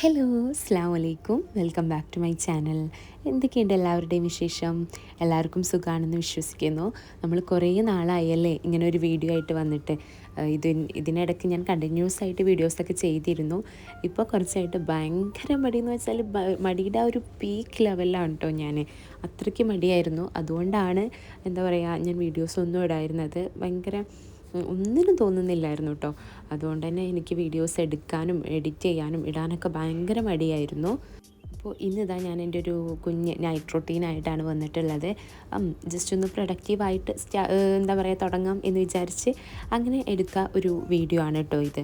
Hello അസ്സാം വലൈക്കും welcome back to my channel എന്തൊക്കെയുണ്ട് എല്ലാവരുടെയും വിശേഷം? എല്ലാവർക്കും സുഖമാണെന്ന് വിശ്വസിക്കുന്നു. നമ്മൾ കുറേ നാളായല്ലേ ഇങ്ങനെ ഒരു വീഡിയോ ആയിട്ട് വന്നിട്ട്. ഇത് ഇതിനിടയ്ക്ക് ഞാൻ കണ്ടിന്യൂസ് ആയിട്ട് വീഡിയോസൊക്കെ ചെയ്തിരുന്നു. ഇപ്പോൾ കുറച്ചായിട്ട് ഭയങ്കര മടി എന്ന് വെച്ചാൽ മടിയുടെ ആ ഒരു പീക്ക് ലെവലിലാണ് കേട്ടോ ഞാൻ അത്രയ്ക്ക് മടിയായിരുന്നു. അതുകൊണ്ടാണ് എന്താ പറയുക ഞാൻ വീഡിയോസ് ഒന്നും ഇടായിരുന്നത് ഭയങ്കര ഒന്നിനും തോന്നുന്നില്ലായിരുന്നു കേട്ടോ. അതുകൊണ്ട് തന്നെ എനിക്ക് വീഡിയോസ് എടുക്കാനും എഡിറ്റ് ചെയ്യാനും ഇടാനൊക്കെ ഭയങ്കര മടിയായിരുന്നു. അപ്പോൾ ഇന്നിതാ ഞാൻ എന്റെ ഒരു കുഞ്ഞ് നൈറ്റ് റൊട്ടീനായിട്ടാണ് വന്നിട്ടുള്ളത്. ജസ്റ്റ് ഒന്ന് പ്രൊഡക്റ്റീവായിട്ട് സ്റ്റാ എന്താ പറയുക തുടങ്ങാം എന്ന് വിചാരിച്ച് അങ്ങനെ എടുക്കുക ഒരു വീഡിയോ ആണ് കേട്ടോ ഇത്.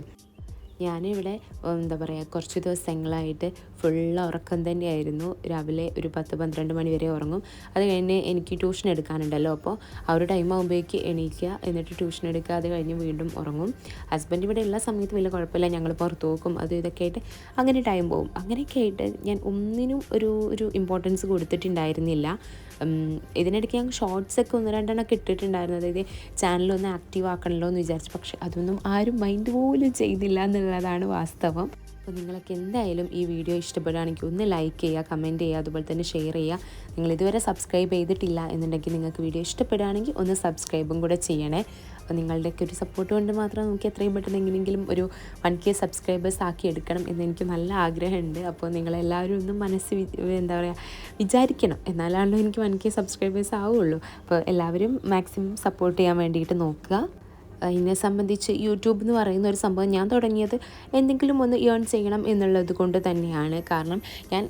ഞാനിവിടെ എന്താ പറയുക കുറച്ച് ദിവസങ്ങളായിട്ട് ഫുള്ള് ഉറക്കം തന്നെയായിരുന്നു. രാവിലെ ഒരു പത്ത് പന്ത്രണ്ട് മണി വരെ ഉറങ്ങും. അത് കഴിഞ്ഞ് എനിക്ക് ട്യൂഷൻ എടുക്കാനുണ്ടല്ലോ. അപ്പോൾ ആ ഒരു ടൈം ആകുമ്പോഴേക്ക് എണീക്കുക എന്നിട്ട് ട്യൂഷൻ എടുക്കുക അത് കഴിഞ്ഞ് വീണ്ടും ഉറങ്ങും. ഹസ്ബൻഡ് ഇവിടെ ഉള്ള സമയത്ത് വലിയ കുഴപ്പമില്ല. ഞങ്ങൾ പുറത്ത് പോകും അത് ഇതൊക്കെ ആയിട്ട് അങ്ങനെ ടൈം പോകും അങ്ങനെയൊക്കെ ആയിട്ട് ഞാൻ ഒന്നിനും ഒരു ഒരു ഇമ്പോർട്ടൻസ് കൊടുത്തിട്ടുണ്ടായിരുന്നില്ല. ഇതിനിടയ്ക്ക് ഞാൻ ഷോർട്സ് ഒക്കെ ഒന്ന് രണ്ടെണ്ണമൊക്കെ ഇട്ടിട്ടുണ്ടായിരുന്നു. അതായത് ചാനലൊന്ന് ആക്റ്റീവ് ആക്കണമല്ലോ എന്ന് വിചാരിച്ചു. പക്ഷേ അതൊന്നും ആരും മൈൻഡ് പോലും ചെയ്തില്ല എന്നുള്ളതാണ് വാസ്തവം. അപ്പോൾ നിങ്ങൾക്ക് എന്തായാലും ഈ വീഡിയോ ഇഷ്ടപ്പെടുകയാണെങ്കിൽ ഒന്ന് ലൈക്ക് ചെയ്യുക കമന്റ് ചെയ്യുക അതുപോലെ തന്നെ ഷെയർ ചെയ്യുക. നിങ്ങൾ ഇതുവരെ സബ്സ്ക്രൈബ് ചെയ്തിട്ടില്ല എന്നുണ്ടെങ്കിൽ നിങ്ങൾക്ക് വീഡിയോ ഇഷ്ടപ്പെടുകയാണെങ്കിൽ ഒന്ന് സബ്സ്ക്രൈബും കൂടെ ചെയ്യണേ. അപ്പോൾ നിങ്ങളുടെയൊക്കെ ഒരു സപ്പോർട്ട് കൊണ്ട് മാത്രം നമുക്ക് എത്രയും പെട്ടെന്ന് എങ്ങനെയെങ്കിലും ഒരു വൺ കെ സബ്സ്ക്രൈബേഴ്സ് ആക്കി എടുക്കണം എന്ന് എനിക്ക് നല്ല ആഗ്രഹമുണ്ട്. അപ്പോൾ നിങ്ങളെല്ലാവരും ഒന്ന് മനസ്സ് എന്താ പറയുക വിചാരിക്കണം. എന്നാലാണല്ലോ എനിക്ക് വൺ കെ സബ്സ്ക്രൈബേഴ്സ് ആവുള്ളൂ. അപ്പോൾ എല്ലാവരും മാക്സിമം സപ്പോർട്ട് ചെയ്യാൻ വേണ്ടിയിട്ട് നോക്കുക. എന്നെ സംബന്ധിച്ച് യൂട്യൂബ് എന്ന് പറയുന്ന ഒരു സംഭവം ഞാൻ തുടങ്ങിയത് എന്തെങ്കിലും ഒന്ന് ഏൺ ചെയ്യണം എന്നുള്ളത് കൊണ്ട് തന്നെയാണ്. കാരണം ഞാൻ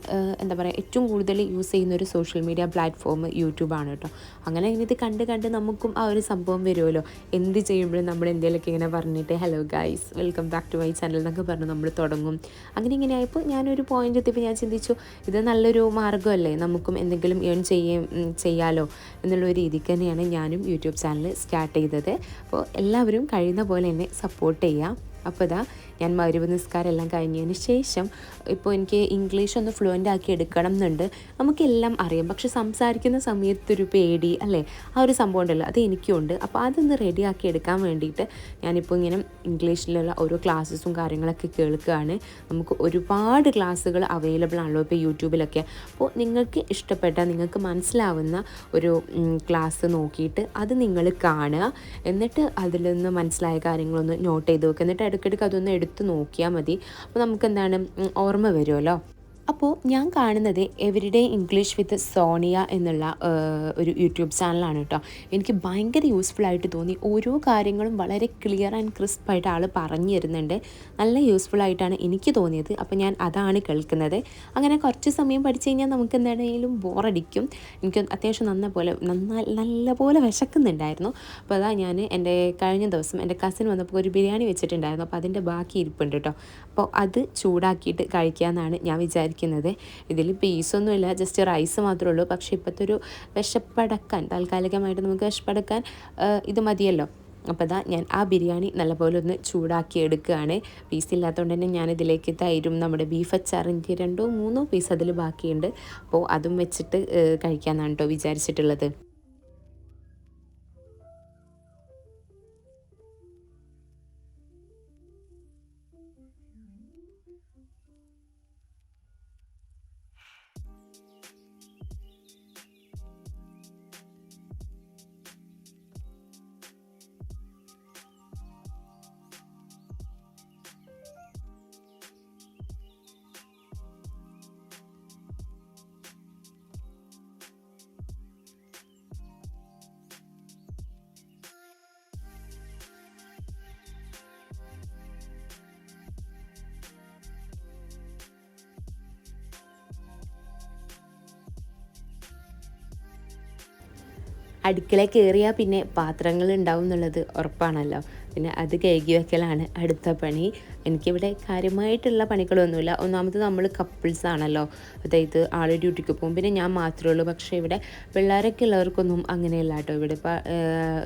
എന്താ പറയുക ഏറ്റവും കൂടുതൽ യൂസ് ചെയ്യുന്ന ഒരു സോഷ്യൽ മീഡിയ പ്ലാറ്റ്ഫോം യൂട്യൂബാണ് കേട്ടോ അങ്ങനെ ഇത് കണ്ട് കണ്ട് നമുക്കും ആ ഒരു സംഭവം വരുമല്ലോ എന്ത് ചെയ്യുമ്പോഴും നമ്മൾ എന്തെങ്കിലുമൊക്കെ ഇങ്ങനെ പറഞ്ഞിട്ട് hello guys welcome back to my channel എന്നൊക്കെ പറഞ്ഞ് നമ്മൾ തുടങ്ങും. അങ്ങനെ ഇങ്ങനെ ആയപ്പോൾ ഞാനൊരു പോയിന്റ് എത്തിയപ്പോൾ ഞാൻ ചിന്തിച്ചു ഇത് നല്ലൊരു മാർഗമല്ലേ? നമുക്കും എന്തെങ്കിലും ഏൺ ചെയ്യും ചെയ്യാലോ? എന്നുള്ള ഒരു രീതിക്ക് തന്നെയാണ് ഞാനും യൂട്യൂബ് ചാനൽ സ്റ്റാർട്ട് ചെയ്തത്. അപ്പോൾ എല്ലാവരും കഴിയുന്ന പോലെ എന്നെ സപ്പോർട്ട് ചെയ്യുക അപ്പോൾ ഇതാ ഞാൻ മരുവ് നിസ്കാരം എല്ലാം കഴിഞ്ഞതിന് ശേഷം ഇപ്പോൾ എനിക്ക് ഇംഗ്ലീഷ് ഒന്ന് ഫ്ലുവന്റ് ആക്കി എടുക്കണം എന്നുണ്ട്. നമുക്കെല്ലാം അറിയാം. പക്ഷെ സംസാരിക്കുന്ന സമയത്തൊരു പേടി അല്ലേ? ആ ഒരു സംഭവം ഉണ്ടല്ലോ. അത് എനിക്കും ഉണ്ട്. അപ്പോൾ അതൊന്ന് ആക്കി എടുക്കാൻ വേണ്ടിയിട്ട് ഞാനിപ്പോൾ ഇങ്ങനെ ഇംഗ്ലീഷിലുള്ള ഓരോ ക്ലാസ്സസും കാര്യങ്ങളൊക്കെ കേൾക്കുകയാണ്. നമുക്ക് ഒരുപാട് ക്ലാസ്സുകൾ അവൈലബിൾ ആണല്ലോ ഇപ്പോൾ യൂട്യൂബിലൊക്കെ. അപ്പോൾ നിങ്ങൾക്ക് ഇഷ്ടപ്പെട്ട നിങ്ങൾക്ക് മനസ്സിലാവുന്ന ഒരു ക്ലാസ് നോക്കിയിട്ട് അത് നിങ്ങൾ കാണുക. എന്നിട്ട് അതിൽ നിന്ന് മനസ്സിലായ കാര്യങ്ങളൊന്ന് നോട്ട് ചെയ്ത് വെക്കുക. എന്നിട്ട് ഇടയ്ക്കിടയ്ക്ക് അതൊന്ന് എടുത്ത് നോക്കിയാൽ മതി. അപ്പോൾ നമുക്ക് എന്താണ് ഉം, ഓർമ്മ വരുമല്ലോ? അപ്പോൾ ഞാൻ കാണുന്നത് എവരിഡേ ഇംഗ്ലീഷ് വിത്ത് സോണിയ എന്നുള്ള ഒരു യൂട്യൂബ് ചാനലാണ് കേട്ടോ എനിക്ക് ഭയങ്കര യൂസ്ഫുൾ ആയിട്ട് തോന്നി. ഓരോ കാര്യങ്ങളും വളരെ ക്ലിയർ ആൻഡ് ക്രിസ്പ് ആയിട്ട് ആൾ പറഞ്ഞു തരുന്നുണ്ട്. നല്ല യൂസ്ഫുൾ ആയിട്ടാണ് എനിക്ക് തോന്നിയത്. അപ്പോൾ ഞാൻ അതാണ് കേൾക്കുന്നത്. അങ്ങനെ കുറച്ച് സമയം പഠിച്ചു കഴിഞ്ഞാൽ നമുക്ക് എന്താണെങ്കിലും ബോറടിക്കും. എനിക്ക് അത്യാവശ്യം നന്ന പോലെ നന്ന നല്ല പോലെ വിശക്കുന്നുണ്ടായിരുന്നു. അപ്പോൾ അതാ ഞാൻ എന്റെ കഴിഞ്ഞ ദിവസം എന്റെ കസിൻ വന്നപ്പോൾ ഒരു ബിരിയാണി വെച്ചിട്ടുണ്ടായിരുന്നു. അപ്പോൾ അതിന്റെ ബാക്കി ഇരിപ്പുണ്ട് കേട്ടോ അപ്പോൾ അത് ചൂടാക്കിയിട്ട് കഴിക്കാമെന്നാണ് ഞാൻ വിചാരിക്കുന്നത് ഇതിൽ പീസൊന്നുമില്ല ജസ്റ്റ് റൈസ് മാത്രമേ ഉള്ളൂ. പക്ഷേ ഇപ്പോഴത്തെ ഒരു വിശപ്പടക്കാൻ താൽക്കാലികമായിട്ട് നമുക്ക് വിശപ്പടക്കാൻ ഇത് മതിയല്ലോ. അപ്പോൾ അതാ ഞാൻ ആ ബിരിയാണി നല്ലപോലെ ഒന്ന് ചൂടാക്കി എടുക്കുകയാണ്. പീസ് ഇല്ലാത്തതുകൊണ്ട് തന്നെ ഞാൻ ഇതിലേക്ക് തൈരും നമ്മുടെ ബീഫ് അച്ചാറിന്റെ രണ്ടോ മൂന്നോ പീസ് അതിൽ ബാക്കിയുണ്ട്. അപ്പോൾ അതും വെച്ചിട്ട് കഴിക്കാമെന്നാണ് കേട്ടോ വിചാരിച്ചിട്ടുള്ളത്. അടുക്കളയിൽ കയറിയാൽ പിന്നെ പാത്രങ്ങൾ ഉണ്ടാവും എന്നുള്ളത് ഉറപ്പാണല്ലോ. പിന്നെ അത് കഴുകി വെക്കലാണ് അടുത്ത പണി. എനിക്കിവിടെ കാര്യമായിട്ടുള്ള പണികളൊന്നുമില്ല. ഒന്നാമത് നമ്മൾ കപ്പിൾസ് ആണല്ലോ. അതായത് ആൾ ഡ്യൂട്ടിക്ക് പോകും. പിന്നെ ഞാൻ മാത്രമേ ഉള്ളൂ. പക്ഷേ ഇവിടെ പിള്ളേരൊക്കെ ഉള്ളവർക്കൊന്നും അങ്ങനെയല്ല കേട്ടോ. ഇവിടെ ഇപ്പോൾ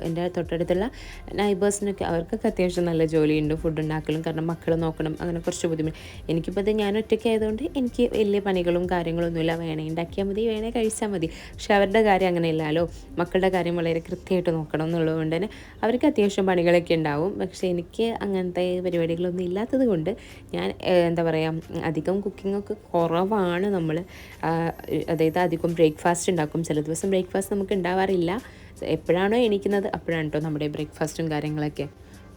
എന്റെ തൊട്ടടുത്തുള്ള നൈബേഴ്സിനൊക്കെ അവർക്കൊക്കെ അത്യാവശ്യം നല്ല ജോലിയുണ്ട്. ഫുഡ് ഉണ്ടാക്കലും കാരണം മക്കളെ നോക്കണം അങ്ങനെ കുറച്ച് ബുദ്ധിമുട്ട്. എനിക്കിപ്പോൾ ഇത് ഞാൻ ഒറ്റയ്ക്ക് ആയതുകൊണ്ട് എനിക്ക് വലിയ പണികളും കാര്യങ്ങളൊന്നുമില്ല. വേണേ ഉണ്ടാക്കിയാൽ മതി വേണേ കഴിച്ചാൽ മതി. പക്ഷെ അവരുടെ കാര്യം അങ്ങനെയില്ലല്ലോ. മക്കളുടെ കാര്യം വളരെ കൃത്യമായിട്ട് നോക്കണം എന്നുള്ളതുകൊണ്ട് തന്നെ അവർക്ക് അത്യാവശ്യം പണികളൊക്കെ ഉണ്ടാവും. പക്ഷേ എനിക്ക് അങ്ങനത്തെ പരിപാടികളൊന്നും ഇല്ലാത്ത ഇല്ലാത്തത് കൊണ്ട് ഞാൻ എന്താ പറയുക അധികം കുക്കിങ്ങൊക്കെ കുറവാണ് നമ്മൾ അതായത് അധികം ബ്രേക്ക്ഫാസ്റ്റ് ഉണ്ടാക്കും. ചില ദിവസം ബ്രേക്ക്ഫാസ്റ്റ് നമുക്ക് ഉണ്ടാവാറില്ല. എപ്പോഴാണോ എണീക്കുന്നത് അപ്പോഴാണ് കേട്ടോ നമ്മുടെ ബ്രേക്ക്ഫാസ്റ്റും കാര്യങ്ങളൊക്കെ.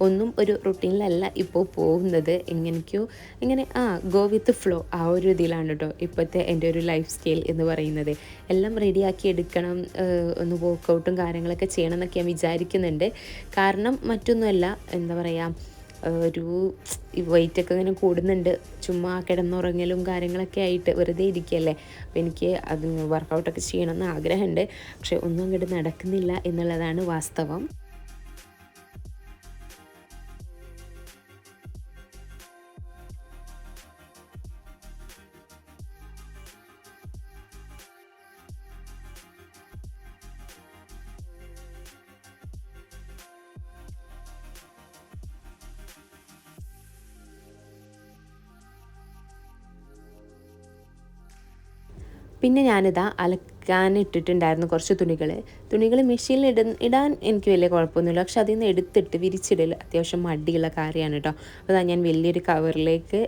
ഒന്നും ഒരു റുട്ടീനിലല്ല ഇപ്പോൾ പോകുന്നത്. എങ്ങനെയൊക്കെയോ ഇങ്ങനെ ആ ഗോ വിത്ത് ഫ്ലോ ആ ഒരു ഇതിലാണ് കേട്ടോ ഇപ്പോഴത്തെ എന്റെ ഒരു ലൈഫ് സ്റ്റൈൽ എന്ന് പറയുന്നത്. എല്ലാം റെഡിയാക്കി എടുക്കണം ഒന്ന് വർക്കൗട്ടും കാര്യങ്ങളൊക്കെ ചെയ്യണം എന്നൊക്കെ ഞാൻ വിചാരിക്കുന്നുണ്ട്. കാരണം മറ്റൊന്നുമല്ല എന്താ പറയുക ഒരു വെയിറ്റൊക്കെ ഇങ്ങനെ കൂടുന്നുണ്ട്. ചുമ്മാ കിടന്നുറങ്ങലും കാര്യങ്ങളൊക്കെ ആയിട്ട് വെറുതെ ഇരിക്കുകയല്ലേ അപ്പോൾ എനിക്ക് അത് വർക്കൗട്ടൊക്കെ ചെയ്യണമെന്ന് ആഗ്രഹമുണ്ട്. പക്ഷെ ഒന്നും അങ്ങോട്ട് നടക്കുന്നില്ല എന്നുള്ളതാണ് വാസ്തവം. പിന്നെ ഞാനിതാ അലക്കാൻ ഇട്ടിട്ടുണ്ടായിരുന്നു കുറച്ച് തുണികൾ തുണികൾ മെഷീനിൽ ഇട ഇടാൻ എനിക്ക് വലിയ കുഴപ്പമൊന്നുമില്ല. പക്ഷെ അതിൽ നിന്ന് എടുത്തിട്ട് വിരിച്ചിടൽ അത്യാവശ്യം മടിയുള്ള കാര്യമാണ് കേട്ടോ. അപ്പോൾ ഞാൻ വലിയൊരു കവറിലേക്ക്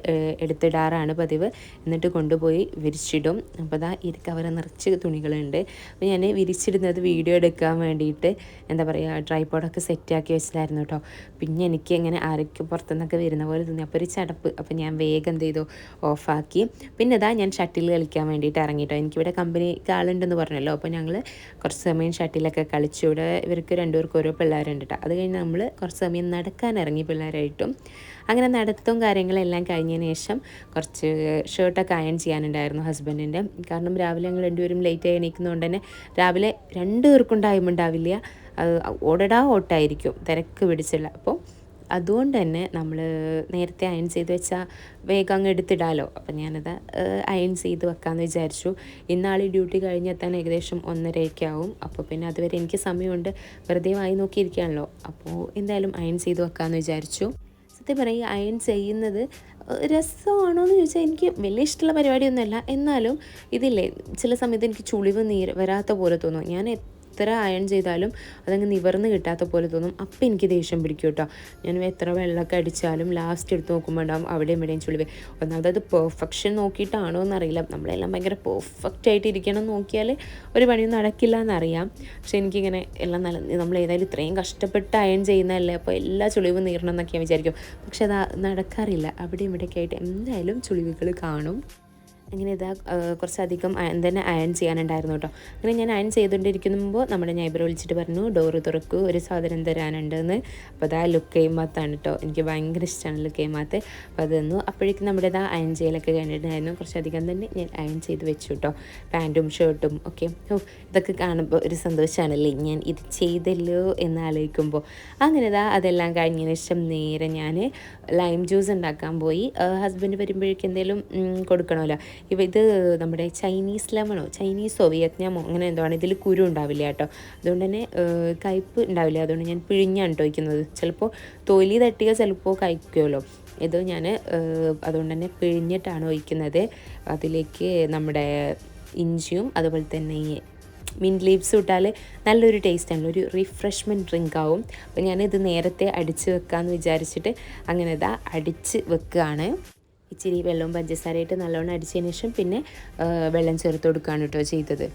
എടുത്തിടാറാണ് പതിവ്. എന്നിട്ട് കൊണ്ടുപോയി വിരിച്ചിടും. അപ്പോൾ അതാ ഈ കവർ നിറച്ച് തുണികളുണ്ട്. അപ്പോൾ ഞാൻ വിരിച്ചിടുന്നത് വീഡിയോ എടുക്കാൻ വേണ്ടിയിട്ട് എന്താ പറയുക ട്രൈപോഡൊക്കെ സെറ്റാക്കി വെച്ചിട്ടായിരുന്നു കേട്ടോ. പിന്നെ എനിക്ക് ഇങ്ങനെ ആരൊക്കെ പുറത്തുനിന്നൊക്കെ വരുന്ന പോലെ തോന്നി. അപ്പോൾ ഒരു ചടപ്പ്. അപ്പോൾ ഞാൻ വേഗം എന്ത് ചെയ്തു? ഓഫാക്കി പിന്നെ ഇതാ ഞാൻ ഷട്ടിൽ കളിക്കാൻ വേണ്ടിയിട്ട് ഇറങ്ങിയിട്ടോ എനിക്കിവിടെ കമ്പനിക്ക് ആളുണ്ടെന്ന് പറഞ്ഞല്ലോ. അപ്പോൾ ഞങ്ങൾ കുറച്ച് സമയം ഷട്ടിലൊക്കെ കളിച്ചു ഇവിടെ ഇവർക്ക് രണ്ടുപേർക്ക് ഓരോ പിള്ളേരുണ്ട് കേട്ടോ അത് കഴിഞ്ഞ് നമ്മൾ കുറച്ച് സമയം നടക്കാൻ ഇറങ്ങി പിള്ളേരായിട്ടും അങ്ങനെ നടത്തവും കാര്യങ്ങളെല്ലാം കഴിഞ്ഞതിന് ശേഷം കുറച്ച് ഷർട്ടൊക്കെ അയൺ ചെയ്യാനുണ്ടായിരുന്നു ഹസ്ബൻഡിന്റെ. കാരണം രാവിലെ ഞങ്ങൾ രണ്ടുപേരും ലേറ്റായി എണീക്കുന്നതുകൊണ്ട് തന്നെ രാവിലെ രണ്ടുപേർക്കും ടൈം ഉണ്ടാവില്ല. ഓടടാ ഓട്ടായിരിക്കും. തിരക്ക് പിടിച്ചുള്ള അപ്പോൾ അതുകൊണ്ട് തന്നെ നമ്മൾ നേരത്തെ അയൺ ചെയ്ത് വെച്ചാൽ വേഗം അങ്ങ് എടുത്തിടാലോ. അപ്പം ഞാനത് അയൺ ചെയ്ത് വെക്കാമെന്ന് വിചാരിച്ചു. ഇന്നാൾ ഡ്യൂട്ടി കഴിഞ്ഞെത്താൻ ഏകദേശം ഒന്നരയൊക്കെ ആവും. അപ്പോൾ പിന്നെ അതുവരെ എനിക്ക് സമയമുണ്ട്. വെറുതെ വായി നോക്കിയിരിക്കുകയാണല്ലോ. അപ്പോൾ എന്തായാലും അയൺ ചെയ്ത് വെക്കാമെന്ന് വിചാരിച്ചു. സത്യം പറയുക അയൺ ചെയ്യുന്നത് രസമാണോ എന്ന് ചോദിച്ചാൽ എനിക്ക് വലിയ ഇഷ്ടമുള്ള പരിപാടിയൊന്നുമല്ല. എന്നാലും ഇതില്ലേ ചില സമയത്ത് എനിക്ക് ചുളിവ് നീര് വരാത്ത പോലെ തോന്നും. ഞാൻ എത്ര അയൺ ചെയ്താലും അതങ്ങ് നിവർന്ന് കിട്ടാത്ത പോലെ തോന്നും. അപ്പം എനിക്ക് ദേഷ്യം പിടിക്കും കേട്ടോ. ഞാൻ എത്ര വെള്ളമൊക്കെ അടിച്ചാലും ലാസ്റ്റ് എടുത്ത് നോക്കുമ്പോൾ ഉണ്ടാവും അവിടെ ഇവിടെയും ചുളിവ്. ഒന്നാമത് അത് പെർഫെക്ഷൻ നോക്കിയിട്ടാണോ എന്നറിയില്ല. നമ്മളെല്ലാം ഭയങ്കര പെർഫെക്റ്റ് ആയിട്ട് ഇരിക്കണം നോക്കിയാൽ ഒരു പണിയും നടക്കില്ല എന്നറിയാം. പക്ഷെ എനിക്കിങ്ങനെ എല്ലാം നല്ല നമ്മൾ ഏതായാലും ഇത്രയും കഷ്ടപ്പെട്ട് അയൺ ചെയ്യുന്നതല്ലേ അപ്പോൾ എല്ലാ ചുളിവും നീറണം എന്നൊക്കെ ഞാൻ വിചാരിക്കും. പക്ഷെ അത് നടക്കാറില്ല. അവിടെ ഇവിടെയൊക്കെ ആയിട്ട് എന്തായാലും ചുളിവുകൾ കാണും. അങ്ങനെ ഇതാ കുറച്ചധികം തന്നെ അയൺ ചെയ്യാനുണ്ടായിരുന്നു കേട്ടോ. അങ്ങനെ ഞാൻ അയൺ ചെയ്തുകൊണ്ടിരിക്കുമ്പോൾ നമ്മുടെ നൈബർ വിളിച്ചിട്ട് പറഞ്ഞു ഡോറ് തുറക്കൂ ഒരു സാധനം തരാനുണ്ടെന്ന്. അപ്പോൾ അതാ ലുക്ക് കെയ്മാത്താണ് കേട്ടോ. എനിക്ക് ഭയങ്കര ഇഷ്ടമാണ് ലുക്ക് കെയ്മാത്ത് അപ്പോൾ അത് തന്നു. അപ്പോഴേക്കും നമ്മുടെ ഇതാ അയൺ ചെയ്യലൊക്കെ കഴിഞ്ഞിട്ടുണ്ടായിരുന്നു. കുറച്ചധികം തന്നെ ഞാൻ അയൺ ചെയ്ത് വെച്ചു കേട്ടോ. പാന്റും ഷർട്ടും ഒക്കെ. ഓ ഇതൊക്കെ കാണുമ്പോൾ ഒരു സന്തോഷമാണല്ലേ ഞാൻ ഇത് ചെയ്തല്ലോ എന്ന് ആലോചിക്കുമ്പോൾ. അങ്ങനെ ഇതാ അതെല്ലാം കഴിഞ്ഞതിന് ശേഷം നേരെ ഞാൻ ലൈം ജ്യൂസ് ഉണ്ടാക്കാൻ പോയി. ഹസ്ബൻഡ് വരുമ്പോഴേക്കും എന്തെങ്കിലും കൊടുക്കണമല്ലോ. ഇവ ഇത് നമ്മുടെ ചൈനീസ് ലെമണോ ചൈനീസോ വിയറ്റ്നാമോ അങ്ങനെ എന്തോ ആണ്. ഇതിൽ കുരു ഉണ്ടാവില്ല കേട്ടോ. അതുകൊണ്ട് തന്നെ കയ്പ്പ് ഉണ്ടാവില്ല. അതുകൊണ്ട് ഞാൻ പിഴിഞ്ഞാണ് കേട്ടോ വയ്ക്കുന്നത് ചിലപ്പോൾ തൊലി തട്ടിയാൽ ചിലപ്പോൾ കഴിക്കുമല്ലോ ഇത് ഞാൻ അതുകൊണ്ട് തന്നെ പിഴിഞ്ഞിട്ടാണ് ഒഴിക്കുന്നത്. അതിലേക്ക് നമ്മുടെ ഇഞ്ചിയും അതുപോലെ തന്നെ ഈ മിന്റ് ലീവ്സ് ഇട്ടാൽ നല്ലൊരു ടേസ്റ്റ് ആണ് ഒരു റിഫ്രഷ്മെന്റ് ഡ്രിങ്ക് ആവും. അപ്പോൾ ഞാനിത് നേരത്തെ അടിച്ച് വെക്കാമെന്ന് വിചാരിച്ചിട്ട് അങ്ങനെ ഇതാ അടിച്ച് വെക്കുകയാണ് ഇച്ചിരി വെള്ളവും പഞ്ചസാരയിട്ട് നല്ലോണം അടിച്ചതിന് ശേഷം പിന്നെ വെള്ളം ചേർത്ത് കൊടുക്കുകയാണ് കേട്ടോ ചെയ്തത്.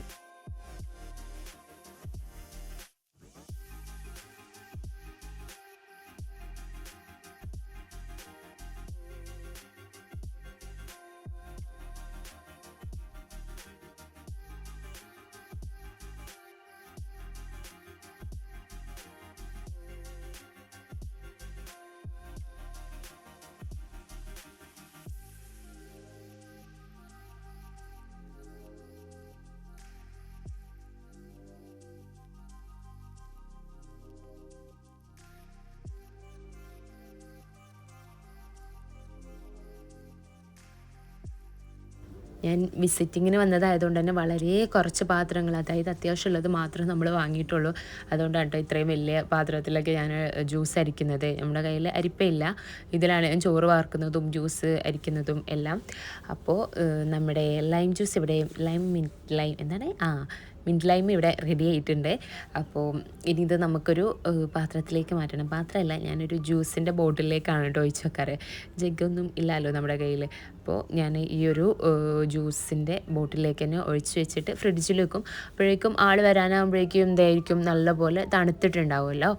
ഞാൻ വിസിറ്റിങ്ങിന് വന്നതായതുകൊണ്ട് തന്നെ വളരെ കുറച്ച് പാത്രങ്ങൾ അതായത് അത്യാവശ്യമുള്ളത് മാത്രം നമ്മൾ വാങ്ങിയിട്ടുള്ളൂ. അതുകൊണ്ടാണ് കേട്ടോ ഇത്രയും വലിയ പാത്രത്തിലൊക്കെ ഞാൻ ജ്യൂസ് അരിക്കുന്നത്. നമ്മുടെ കയ്യിൽ അരിപ്പയില്ല. ഇതിലാണ് ഞാൻ ചോറ് വാർക്കുന്നതും ജ്യൂസ് അരിക്കുന്നതും എല്ലാം. അപ്പോൾ നമ്മുടെ ലൈം ജ്യൂസ് ഇവിടെ ലൈം മിൻ ലൈം എന്താണ്? ആ മിന്റ് ഇവിടെ റെഡി ആയിട്ടുണ്ട്. അപ്പോൾ ഇനി ഇത് നമുക്കൊരു പാത്രത്തിലേക്ക് മാറ്റണം. പാത്രമല്ല ഞാനൊരു ജ്യൂസിന്റെ ബോട്ടിലേക്കാണ് കേട്ടോ ഒഴിച്ച് വെക്കാറ്. ജഗ്ഗൊന്നും ഇല്ലല്ലോ നമ്മുടെ കയ്യിൽ അപ്പോൾ ഞാൻ ഈ ഒരു ജ്യൂസിന്റെ ബോട്ടിലേക്ക് തന്നെ ഒഴിച്ച് വെച്ചിട്ട് ഫ്രിഡ്ജിൽ വെക്കും. അപ്പോഴേക്കും ആൾ വരാനാകുമ്പോഴേക്കും ഇതായിരിക്കും നല്ലപോലെ തണുത്തിട്ടുണ്ടാവുമല്ലോ.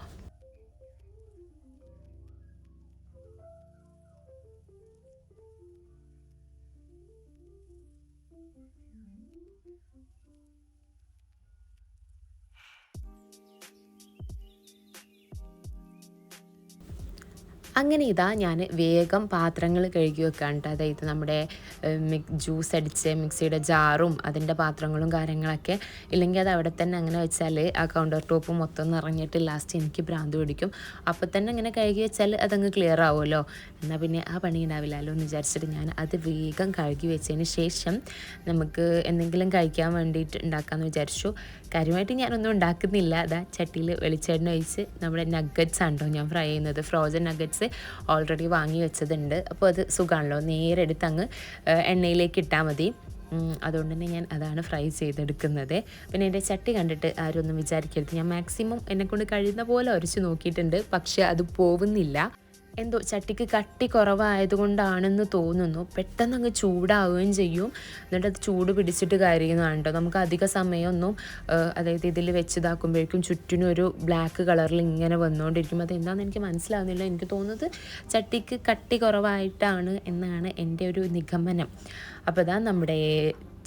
അങ്ങനെ ഇതാ ഞാൻ വേഗം പാത്രങ്ങൾ കഴുകി വെക്കാൻ കേട്ടോ അതായത് നമ്മുടെ ജ്യൂസ് അടിച്ച് മിക്സിയുടെ ജാറും അതിന്റെ പാത്രങ്ങളും കാര്യങ്ങളൊക്കെ ഇല്ലെങ്കിൽ അത് അവിടെ തന്നെ അങ്ങനെ വെച്ചാൽ ആ കൗണ്ടർ ടോപ്പ് മൊത്തം നിറഞ്ഞിട്ട് ലാസ്റ്റ് എനിക്ക് ഭ്രാന്ത് പിടിക്കും. അപ്പോൾ തന്നെ അങ്ങനെ കഴുകി വെച്ചാൽ അതങ്ങ് ക്ലിയർ ആവുമല്ലോ. എന്നാൽ പിന്നെ ആ പണി ഉണ്ടാവില്ലല്ലോ എന്ന് വിചാരിച്ചിട്ട് ഞാൻ അത് വേഗം കഴുകി വെച്ചതിന് ശേഷം നമുക്ക് എന്തെങ്കിലും കഴിക്കാൻ വേണ്ടിയിട്ട് ഉണ്ടാക്കാമെന്ന് വിചാരിച്ചു. കാര്യമായിട്ട് ഞാനൊന്നും ഉണ്ടാക്കുന്നില്ല. അതാ ചട്ടിയിൽ വെളിച്ചെണ്ണ ഒഴിച്ച് നമ്മുടെ നഗറ്റ്സ് ആണ് കേട്ടോ ഞാൻ ഫ്രൈ ചെയ്യുന്നത്. ഫ്രോസൺ ഓൾറെഡി വാങ്ങി വെച്ചതുണ്ട്. അപ്പോൾ അത് സുഖമാണല്ലോ നേരെ എടുത്ത് അങ്ങ് എണ്ണയിലേക്ക് ഇട്ടാൽ മതി. അതുകൊണ്ട് തന്നെ ഞാൻ അതാണ് ഫ്രൈ ചെയ്തെടുക്കുന്നത്. പിന്നെ എന്റെ ചട്ടി കണ്ടിട്ട് ആരും ഒന്നും വിചാരിക്കരുത്. ഞാൻ മാക്സിമം എന്നെക്കൊണ്ട് കഴിയുന്ന പോലെ ഉരച്ച് നോക്കിയിട്ടുണ്ട്. പക്ഷേ അത് പോകുന്നില്ല എന്തോ ചട്ടിക്ക് കട്ടി കുറവായതുകൊണ്ടാണെന്ന് തോന്നുന്നു. പെട്ടെന്ന് അങ്ങ് ചൂടാവുകയും ചെയ്യും. എന്നിട്ട് അത് ചൂട് പിടിച്ചിട്ട് കാര്യമാണ് കേട്ടോ നമുക്ക് അധിക സമയമൊന്നും അതായത് ഇതിൽ വെച്ചിതാക്കുമ്പോഴേക്കും ചുറ്റിനും ഒരു ബ്ലാക്ക് കളറിൽ ഇങ്ങനെ വന്നുകൊണ്ടിരിക്കും അതെന്താണെന്ന് എനിക്ക് മനസ്സിലാവുന്നില്ല. എനിക്ക് തോന്നുന്നത് ചട്ടിക്ക് കട്ടി കുറവായിട്ടാണ് എന്നാണ് എന്റെ ഒരു നിഗമനം. അപ്പോൾ ഇതാ നമ്മുടെ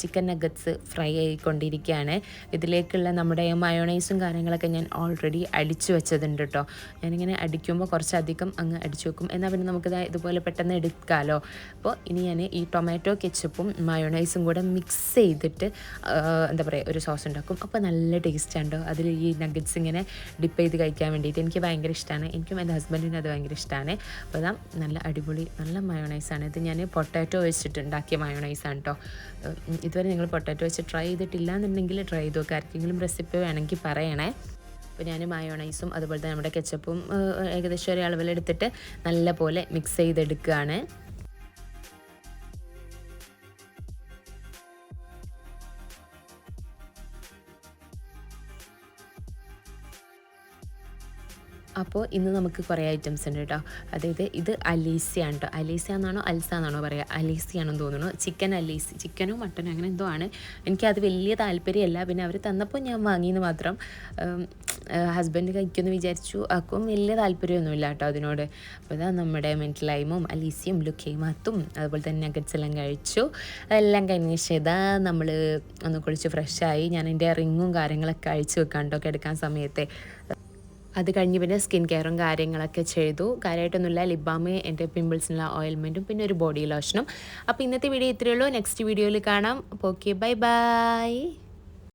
ചിക്കൻ നഗറ്റ്സ് ഫ്രൈ ആയിക്കൊണ്ടിരിക്കുകയാണ്. ഇതിലേക്കുള്ള നമ്മുടെ മയോണൈസും കാര്യങ്ങളൊക്കെ ഞാൻ ഓൾറെഡി അടിച്ചു വെച്ചതുണ്ട് കേട്ടോ ഞാനിങ്ങനെ അടിക്കുമ്പോൾ കുറച്ചധികം അങ്ങ് അടിച്ചു വെക്കും. എന്നാൽ പിന്നെ നമുക്കിത് ഇതുപോലെ പെട്ടെന്ന് എടുക്കാമല്ലോ അപ്പോൾ ഇനി ഞാൻ ഈ ടൊമാറ്റോ കെച്ചപ്പും മയോണൈസും കൂടെ മിക്സ് ചെയ്തിട്ട് എന്താ പറയുക ഒരു സോസ് ഉണ്ടാക്കും. അപ്പോൾ നല്ല ടേസ്റ്റ് ഉണ്ടോ അതിൽ ഈ നഗറ്റ്സ് ഇങ്ങനെ ഡിപ്പ് ചെയ്ത് കഴിക്കാൻ വേണ്ടിയിട്ട് എനിക്ക് ഭയങ്കര ഇഷ്ടമാണ് എനിക്കും എന്റെ ഹസ്ബൻഡിനും അത് ഭയങ്കര ഇഷ്ടമാണ് അപ്പോൾ അതാ നല്ല അടിപൊളി നല്ല മയോണൈസാണ്. ഇത് ഞാൻ പൊട്ടാറ്റോ വെച്ചിട്ട് ഉണ്ടാക്കിയ മയോണൈസാണ് കേട്ടോ ഇതുവരെ നിങ്ങൾ പൊട്ടാറ്റോ വെച്ച് ട്രൈ ചെയ്തിട്ടില്ല എന്നുണ്ടെങ്കിൽ ട്രൈ ചെയ്ത് നോക്കുക ആർക്കെങ്കിലും റെസിപ്പി വേണമെങ്കിൽ പറയണേ. അപ്പോൾ ഞാൻ മയോണൈസും അതുപോലെ തന്നെ നമ്മുടെ കെച്ചപ്പും ഏകദേശം ഒരു അളവിലെടുത്തിട്ട് നല്ല പോലെ മിക്സ് ചെയ്തെടുക്കുകയാണ്. അപ്പോൾ ഇന്ന് നമുക്ക് കുറേ ഐറ്റംസ് ഉണ്ട് കേട്ടോ അതായത് ഇത് അലീസിയാണ് കേട്ടോ അലീസിയ എന്നാണോ അൽസ എന്നാണോ പറയുക അലീസിയാണെന്ന് തോന്നുന്നു. ചിക്കൻ അലീസി. ചിക്കനോ മട്ടനോ അങ്ങനെ എന്തോ ആണ്. എനിക്കത് വലിയ താല്പര്യമല്ല. പിന്നെ അവർ തന്നപ്പോൾ ഞാൻ വാങ്ങിയെന്ന് മാത്രം. ഹസ്ബൻഡ് കഴിക്കുമെന്ന് വിചാരിച്ചു. അക്കും വലിയ താല്പര്യമൊന്നുമില്ല കേട്ടോ അതിനോട്. അപ്പോൾ ഇതാ നമ്മുടെ മെന്റലൈമും അലീസിയും ലുക്കേമാത്തും അതുപോലെ തന്നെ നഗറ്റ്സ് എല്ലാം കഴിച്ചു. അതെല്ലാം കഴിഞ്ഞ ശേഷം നമ്മൾ ഒന്ന് കുളിച്ച് ഫ്രഷായി ഞാൻ എന്റെ റിങ്ങും കാര്യങ്ങളൊക്കെ അഴിച്ചു വെക്കാൻ കേട്ടോ കിടക്കാൻ സമയത്തെ. അത് കഴിഞ്ഞ് പിന്നെ സ്കിൻ കെയറും കാര്യങ്ങളൊക്കെ ചെയ്തു. കാര്യമായിട്ടൊന്നുമില്ല ബാം എന്റെ പിമ്പിൾസിനുള്ള ഓയിൽമെന്റും പിന്നെ ഒരു ബോഡി ലോഷനും അപ്പോൾ ഇന്നത്തെ വീഡിയോ ഇത്രയേ ഉള്ളൂ. നെക്സ്റ്റ് വീഡിയോയിൽ കാണാം. Okay bye bye